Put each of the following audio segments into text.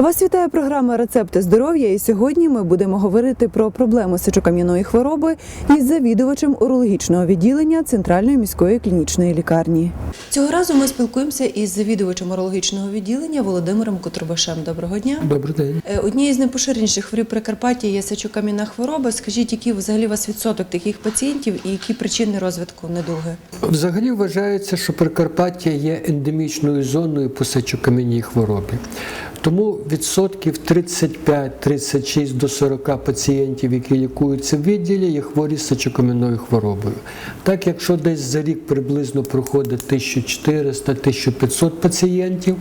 Вас вітає програма Рецепти здоров'я. І сьогодні ми будемо говорити про проблему сечокам'яної хвороби із завідувачем урологічного відділення Центральної міської клінічної лікарні. Цього разу ми спілкуємося із завідувачем урологічного відділення Володимиром Котробашем. Доброго дня. Добрий день. Е, Однією з найпоширеніших хворіб Прикарпаття є сечокам'яна хвороба. Скажіть, який взагалі у вас відсоток таких пацієнтів і які причини розвитку недуги? Взагалі вважається, що Прикарпаття є ендемічною зоною по сечокам'яній хворобі. Тому відсотків 35-36 до 40 пацієнтів, які лікуються в відділі, є хворі з сечокам'яною хворобою. Так, якщо десь за рік приблизно проходить 1400-1500 пацієнтів,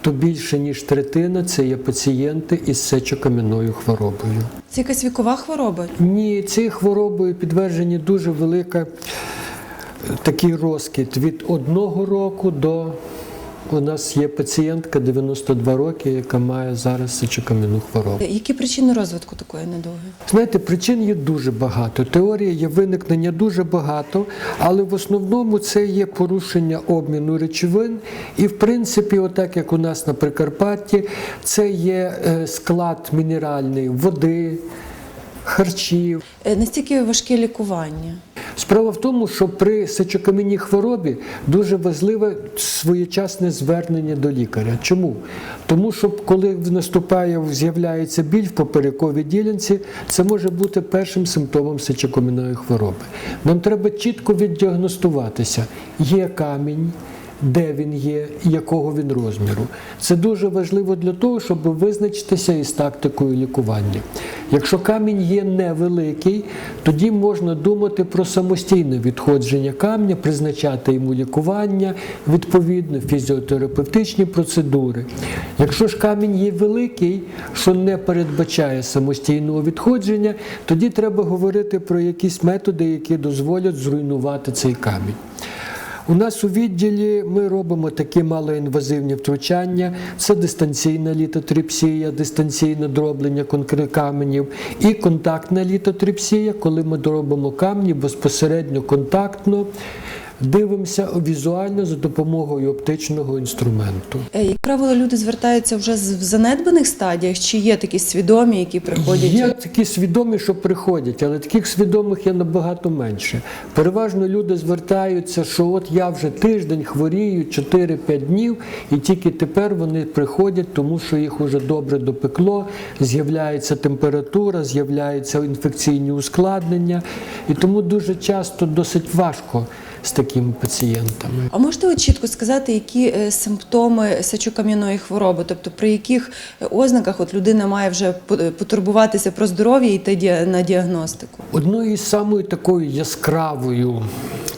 то більше ніж третина це є пацієнти із сечокам'яною хворобою. Це якась вікова хвороба? Ні, цією хворобою підтверджені дуже велика е, такий розкид від одного року до у нас є пацієнтка 92 роки, яка має зараз сечокам'яну хворобу. Які причини розвитку такої недуги? Знаєте, причин є дуже багато. Теорії є виникнення дуже багато, але в основному це є порушення обміну речовин. І в принципі, отак як у нас на Прикарпатті, це є е, склад мінеральний води, харчів. Е, Настільки важке лікування. Справа в тому, що при сечокам'яній хворобі дуже важливе своєчасне звернення до лікаря. Чому? Тому що коли наступає, з'являється біль в поперековій ділянці, це може бути першим симптомом сечокам'яної хвороби. Нам треба чітко віддіагностуватися, є камінь. Де він є, якого він розміру. Це дуже важливо для того, щоб визначитися із тактикою лікування. Якщо камінь є невеликий, тоді можна думати про самостійне відходження камня, призначати йому лікування, відповідно, фізіотерапевтичні процедури. Якщо ж камінь є великий, що не передбачає самостійного відходження, тоді треба говорити про якісь методи, які дозволять зруйнувати цей камінь. У нас у відділі ми робимо такі малоінвазивні втручання. Це дистанційна літотріпсія, дистанційне дроблення каменів і контактна літотрипсія, коли ми доробимо камні безпосередньо контактно. Дивимося візуально за допомогою оптичного інструменту. Е, Як правило, люди звертаються вже в занедбаних стадіях, чи є такі свідомі, які приходять? Є такі свідомі, що приходять, але таких свідомих є набагато менше. Переважно люди звертаються, що от я вже тиждень хворію, 4-5 днів, і тільки тепер вони приходять, тому що їх уже добре допекло, з'являється температура, з'являються інфекційні ускладнення, і тому дуже часто досить важко з такими пацієнтами. А можете ви чітко сказати, які е, симптоми сечокам'яної хвороби, тобто при яких е, ознаках от людина має вже е, потурбуватися про здоров'я і йти на діагностику? Одною із самою такою яскравою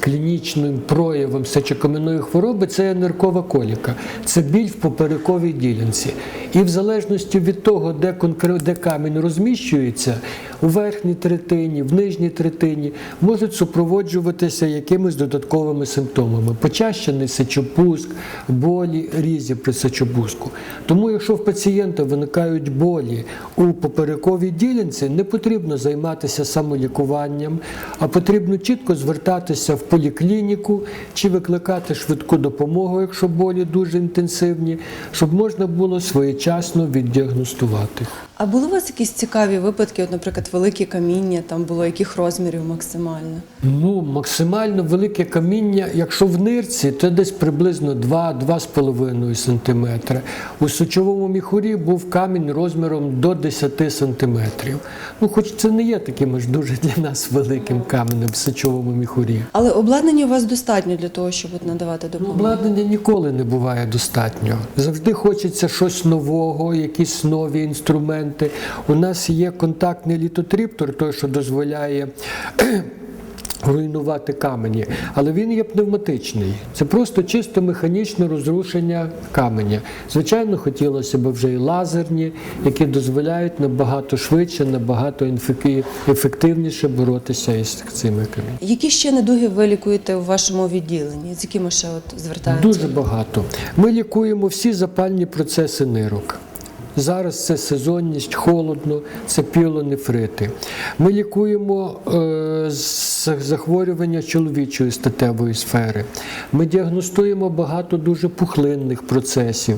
клінічним проявом сечокам'яної хвороби це ниркова коліка. Це біль в поперековій ділянці. І в залежності від того, де, конкре- де камінь розміщується, у верхній третині, в нижній третині, можуть супроводжуватися якимись додатковими симптомами. Почащений сечопуск, болі різі при сечопуску. Тому, якщо в пацієнта виникають болі у поперековій ділянці, не потрібно займатися самолікуванням, а потрібно чітко звертатися в поліклініку чи викликати швидку допомогу, якщо болі дуже інтенсивні, щоб можна було своєчасно віддіагностувати. А були у вас якісь цікаві випадки, от, наприклад, велике каміння, там було яких розмірів максимально? Ну, максимально велике каміння, якщо в нирці, то десь приблизно 2-2,5 см. У сечовому міхурі був камінь розміром до 10 см. Ну, хоч це не є таким аж дуже для нас великим каменем в сечовому міхурі. Але обладнання у вас достатньо для того, щоб от надавати Ну. Обладнання ніколи не буває достатньо. Завжди хочеться щось нового, якісь нові інструменти. У нас є контактний літотриптор, той, що дозволяє. Руйнувати камені, але він є пневматичний. Це просто чисто механічне розрушення каменя. Звичайно, хотілося б вже і лазерні, які дозволяють набагато швидше, набагато ефективніше боротися із цими каміннями. Які ще недуги ви лікуєте у вашому відділенні? З якими ще от звертаються? Дуже багато. Ми лікуємо всі запальні процеси нирок. Зараз це сезонність, холодно, це пілонефрити. Ми лікуємо е, захворювання чоловічої статевої сфери. Ми діагностуємо багато дуже пухлинних процесів.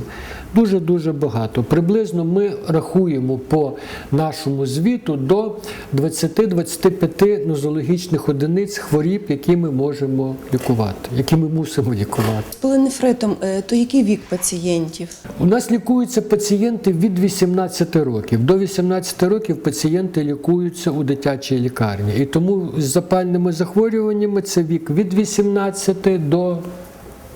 Дуже-дуже багато. Приблизно ми рахуємо по нашому звіту до 20-25 нозологічних одиниць хворіб, які ми можемо лікувати, які ми мусимо лікувати. З полинефритом, е, то який вік пацієнтів? У нас лікуються пацієнти від 18 років. До 18 років пацієнти лікуються у дитячій лікарні. І тому з запальними захворюваннями це вік від 18 до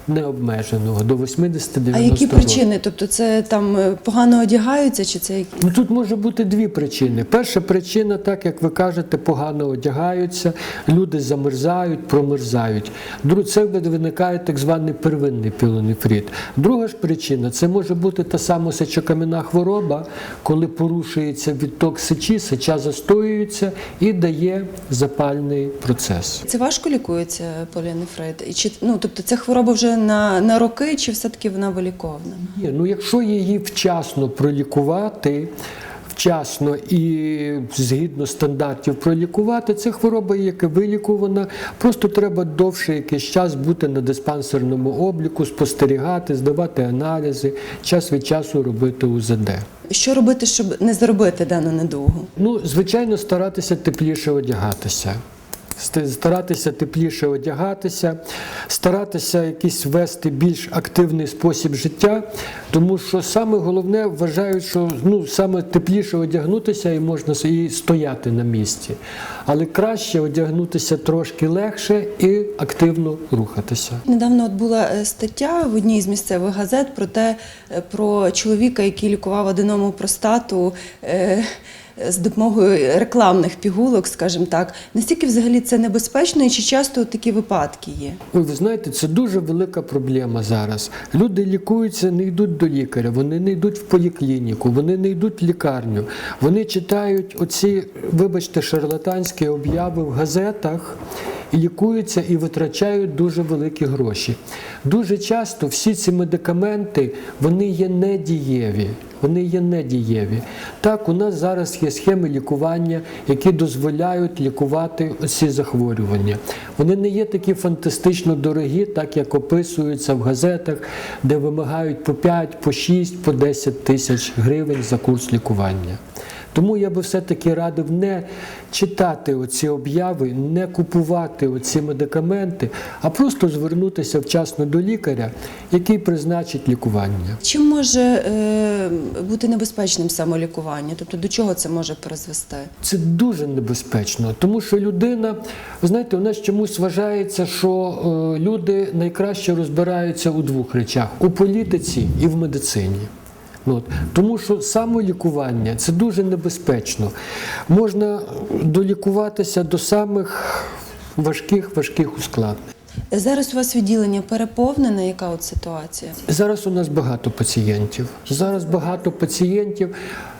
необмеженого, до 80-90 А які причини? Тобто це там е, погано одягаються, чи це які? Ну тут може бути дві причини. Перша причина, так як ви кажете, погано одягаються, люди замерзають, промерзають. Це виникає так званий первинний пілонефрит. Друга ж причина це може бути та сама сечокам'яна хвороба, коли порушується відток сечі, сеча застоюється і дає запальний процес. Це важко лікується полінефрит? І чи ну тобто це хвороба вже на, на роки, чи все-таки вона виліковна? Ні, ну якщо її вчасно пролікувати, вчасно і згідно стандартів пролікувати, це хвороба, яка вилікувана. Просто треба довше якийсь час бути на диспансерному обліку, спостерігати, здавати аналізи, час від часу робити УЗД. Що робити, щоб не заробити дану недугу? Ну, звичайно, старатися тепліше одягатися. Ст- Старатися тепліше одягатися, старатися якийсь вести більш активний спосіб життя, тому що саме головне вважають, що ну саме тепліше одягнутися і можна і стояти на місці. Але краще одягнутися трошки легше і активно рухатися. Недавно от була е, стаття в одній з місцевих газет про те, е, про чоловіка, який лікував аденому простату. е, З допомогою рекламних пігулок, скажімо так, настільки взагалі це небезпечно, і чи часто такі випадки є? Ой, ви знаєте, це дуже велика проблема зараз. Люди лікуються, не йдуть до лікаря, вони не йдуть в поліклініку, вони не йдуть в лікарню. Вони читають оці, вибачте, шарлатанські обяви в газетах. І лікуються і витрачають дуже великі гроші. Дуже часто всі ці медикаменти вони є недієві. Вони є недієві. Так, у нас зараз є схеми лікування, які дозволяють лікувати ці захворювання. Вони не є такі фантастично дорогі, так як описуються в газетах, де вимагають по 5, по 6, по 10 тисяч гривень за курс лікування. Тому я би все-таки радив не читати оці обяви, не купувати оці медикаменти, а просто звернутися вчасно до лікаря, який призначить лікування. Чим може е, бути небезпечним самолікування? Тобто до чого це може призвести? Це дуже небезпечно, тому що людина, знаєте, у нас чомусь вважається, що е, люди найкраще розбираються у двох речах: у політиці і в медицині. Ну, От. Тому що самолікування це дуже небезпечно. Можна долікуватися до самих важких важких ускладнень. Зараз у вас відділення переповнене. Яка от ситуація? Зараз у нас багато пацієнтів. Зараз багато пацієнтів.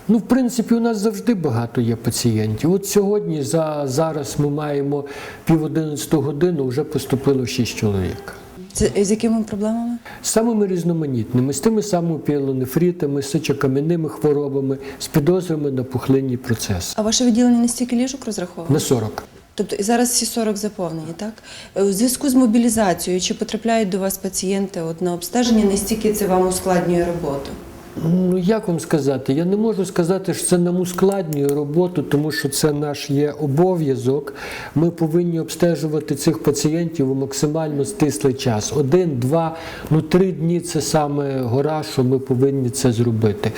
Ну, в принципі, у нас завжди багато є пацієнтів. От сьогодні, за, зараз ми маємо пів одинадцяту годину, вже поступило 6 чоловік. Це з якими проблемами? З самими різноманітними, з тими самими пілонефритами, сичокам'яними хворобами, з підозрами на пухлинні процеси. А ваше відділення не стільки ліжок розраховано? На 40. Тобто і зараз всі 40 заповнені, так? Е, У зв'язку з мобілізацією, чи потрапляють до вас пацієнти от на обстеження, настільки це вам ускладнює роботу? Ну як вам сказати? Я не можу сказати, що це нам ускладнює роботу, тому що це наш є обов'язок. Ми повинні обстежувати цих пацієнтів у максимально стислий час. Один, два, ну три дні це саме гора, що ми повинні це зробити.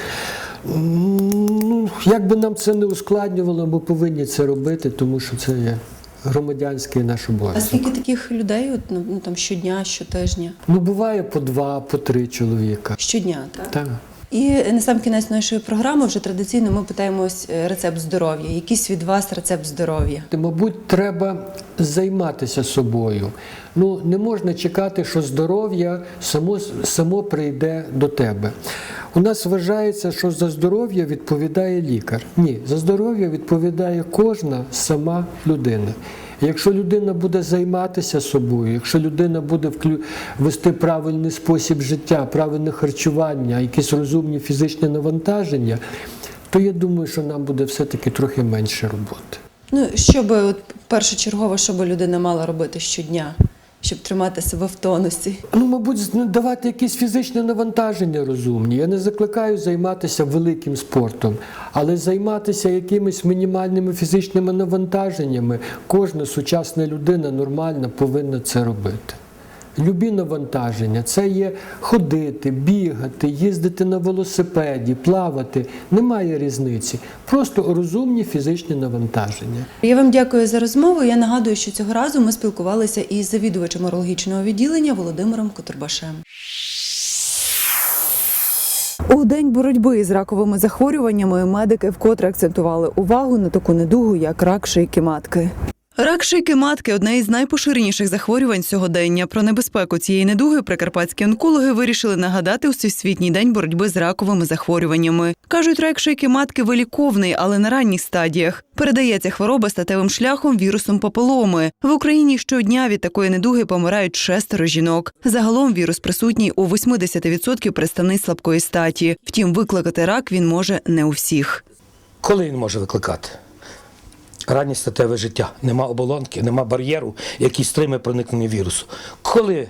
Ну, як би нам це не ускладнювало, ми повинні це робити, тому що це є громадянський наш А скільки таких людей от, ну, ну, там, щодня, щотижня? Ну, буває по два, по три чоловіка. Щодня, так? Так. І на сам кінець нашої програми вже традиційно ми питаємось е, рецепт здоров'я. Якийсь від вас рецепт здоров'я? Мабуть, треба займатися собою. Ну, не можна чекати, що здоров'я само, само прийде до тебе. У нас вважається, що за здоров'я відповідає лікар. Ні, за здоров'я відповідає кожна сама людина. Якщо людина буде займатися собою, якщо людина буде вести правильний спосіб життя, правильне харчування, якісь розумні фізичні навантаження, то я думаю, що нам буде все-таки трохи менше роботи. Ну, що би от першочергово, би людина мала робити щодня, щоб тримати себе в тонусі? Ну, мабуть, ну, давати якісь фізичне навантаження розумні. Я не закликаю займатися великим спортом, але займатися якимись мінімальними фізичними навантаженнями. Кожна сучасна людина нормальна повинна це робити. Любі навантаження це є ходити, бігати, їздити на велосипеді, плавати. Немає різниці. Просто розумні фізичні навантаження. Я вам дякую за розмову. Я нагадую, що цього разу ми спілкувалися із завідувачем урологічного відділення Володимиром Котурбашем. У день боротьби з раковими захворюваннями медики вкотре акцентували увагу на таку недугу, як рак шийки матки. Рак шийки матки одне із найпоширеніших захворювань сьогодення. Про небезпеку цієї недуги прикарпатські онкологи вирішили нагадати у всесвітній день боротьби з раковими захворюваннями. кажуть, рак шийки матки виліковний, але на ранніх стадіях. Передається хвороба статевим шляхом вірусом папиломи. В Україні щодня від такої недуги помирають шестеро жінок. Загалом вірус присутній у 80% представниць слабкої статі. Втім, викликати рак він може не у всіх. Коли він може викликати? Раннє статеве життя. Нема оболонки, нема бар'єру, який стримує проникнення вірусу. Коли?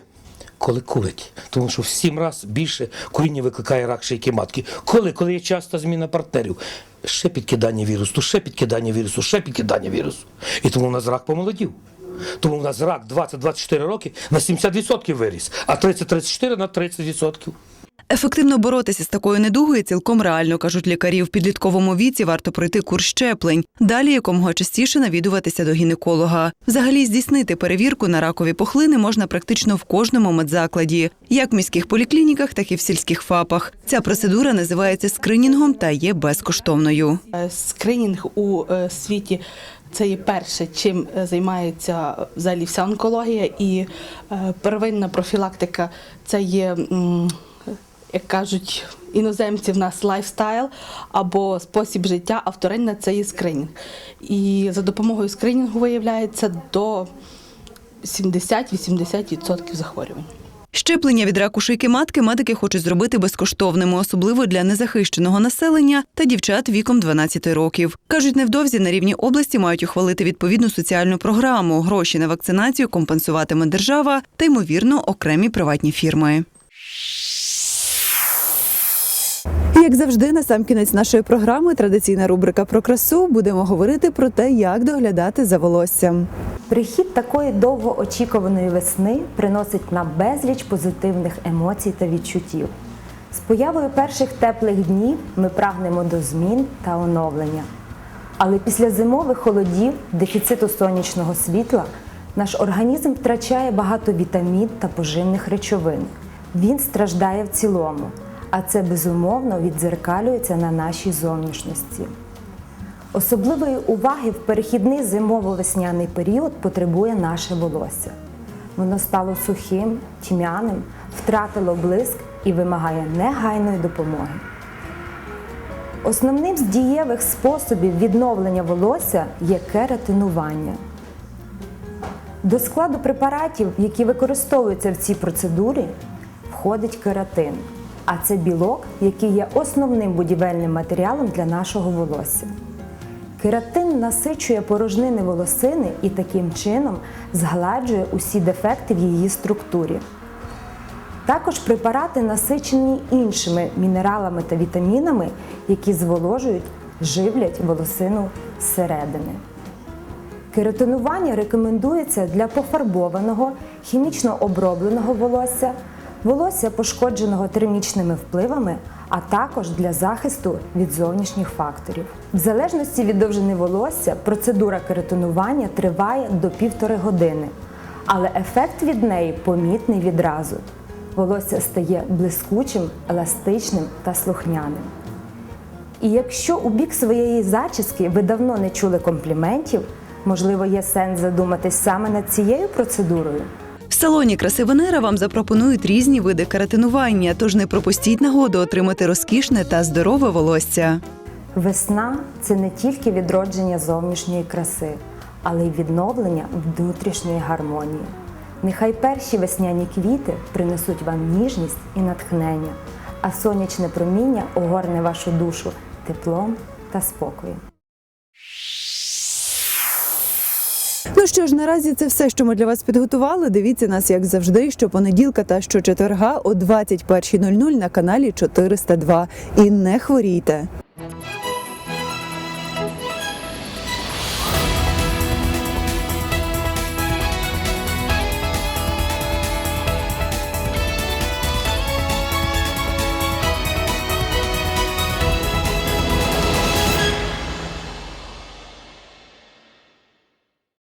Коли курить. Тому що в сім разів більше куріння викликає рак шийки матки. Коли? Коли є часта зміна партнерів. Ще підкидання вірусу, ще підкидання вірусу, ще підкидання вірусу. І тому у нас рак помолодів. Тому у нас рак 20-24 роки на 70% виріс, а 30-34 на 30%. Ефективно боротися з такою недугою цілком реально, кажуть лікарі. В підлітковому віці варто пройти курс щеплень. Далі якомога частіше навідуватися до гінеколога. Взагалі здійснити перевірку на ракові пухлини можна практично в кожному медзакладі, як в міських поліклініках, так і в сільських ФАПах. Ця процедура називається скринінгом та є безкоштовною. Е, Скринінг у е, світі це є перше, чим е, займається взагалі вся онкологія, і первинна профілактика це є, як кажуть, іноземці в нас лайфстайл або спосіб життя, а вторинна це є скринінг. І за допомогою скринінгу виявляється до 70-80% захворювань. Щеплення від раку шийки матки медики хочуть зробити безкоштовними, особливо для незахищеного населення та дівчат віком 12 років. кажуть, невдовзі на рівні області мають ухвалити відповідну соціальну програму. Гроші на вакцинацію компенсуватиме держава та ймовірно окремі приватні фірми. Як завжди, на сам кінець нашої програми традиційна рубрика про красу будемо говорити про те, як доглядати за волоссям. Прихід такої довгоочікуваної весни приносить нам безліч позитивних емоцій та відчуттів. З появою перших теплих днів ми прагнемо до змін та оновлення. Але після зимових холодів, дефіциту сонячного світла, наш організм втрачає багато вітамін та поживних речовин. Він страждає в цілому, а це безумовно віддзеркалюється на нашій зовнішності. Особливої уваги в перехідний зимово-весняний період потребує наше волосся. Воно стало сухим, тьмяним, втратило блиск і вимагає негайної допомоги. Основним з дієвих способів відновлення волосся є кератинування. До складу препаратів, які використовуються в цій процедурі, входить кератин, а це білок, який є основним будівельним матеріалом для нашого волосся. Кератин насичує порожнини волосини і таким чином згладжує усі дефекти в її структурі. Також препарати насичені іншими мінералами та вітамінами, які зволожують, живлять волосину зсередини. Кератинування рекомендується для пофарбованого, хімічно обробленого волосся, волосся пошкодженого термічними впливами, а також для захисту від зовнішніх факторів. В залежності від довжини волосся процедура кератинування триває до півтори години, але ефект від неї помітний відразу. Волосся стає блискучим, еластичним та слухняним. І якщо у бік своєї зачіски ви давно не чули компліментів, можливо, є сенс задуматись саме над цією процедурою. Салоні краси Венера вам запропонують різні види кератинування, тож не пропустіть нагоду отримати розкішне та здорове волосся. Весна це не тільки відродження зовнішньої краси, але й відновлення внутрішньої гармонії. Нехай перші весняні квіти принесуть вам ніжність і натхнення, а сонячне проміння огорне вашу душу теплом та спокоєм. Ну що ж, наразі це все, що ми для вас підготували. Дивіться нас, як завжди, щопонеділка та щочетверга о 21.00 на каналі 402. І не хворійте.